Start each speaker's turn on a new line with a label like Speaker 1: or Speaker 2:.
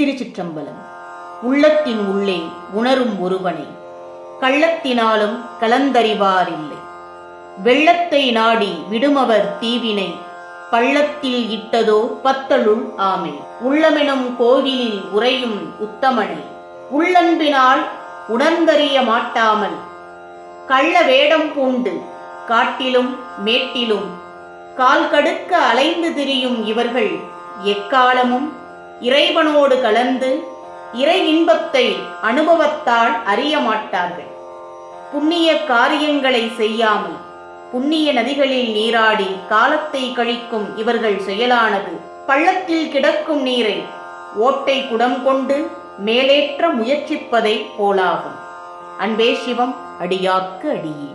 Speaker 1: திருச்சிற்றம்பலம். உள்ளத்தின் உள்ளே உணரும் ஒருவனை. கள்ளத்தினாலும் கலந்தறிவாரில்லை. வெள்ளத்தை நாடி விடுமவர் தீவினை. பள்ளத்தில் இட்டதோ பத்தலுள் ஆமை. உள்ளமெனும் கோவிலில் உறையும் உத்தமனை. உள்ளன்பினால் உணர்ந்தறிய மாட்டாமல். கள்ள வேடம் பூண்டு காட்டிலும் மேட்டிலும். கால் கடுக்க அலைந்து திரியும் இவர்கள் எக்காலமும் இறைவனோடு கலந்து இறை இன்பத்தை அனுபவத்தால் அறிய மாட்டார்கள். புண்ணிய காரியங்களை செய்யாமல் புண்ணிய நதிகளில் நீராடி காலத்தை கழிக்கும் இவர்கள் செயலானது பள்ளத்தில் கிடக்கும் நீரை ஓட்டை குடம் கொண்டு மேலேற்ற முயற்சிப்பதை போலாகும். அன்பே சிவம் அடியாக்கு அடியே.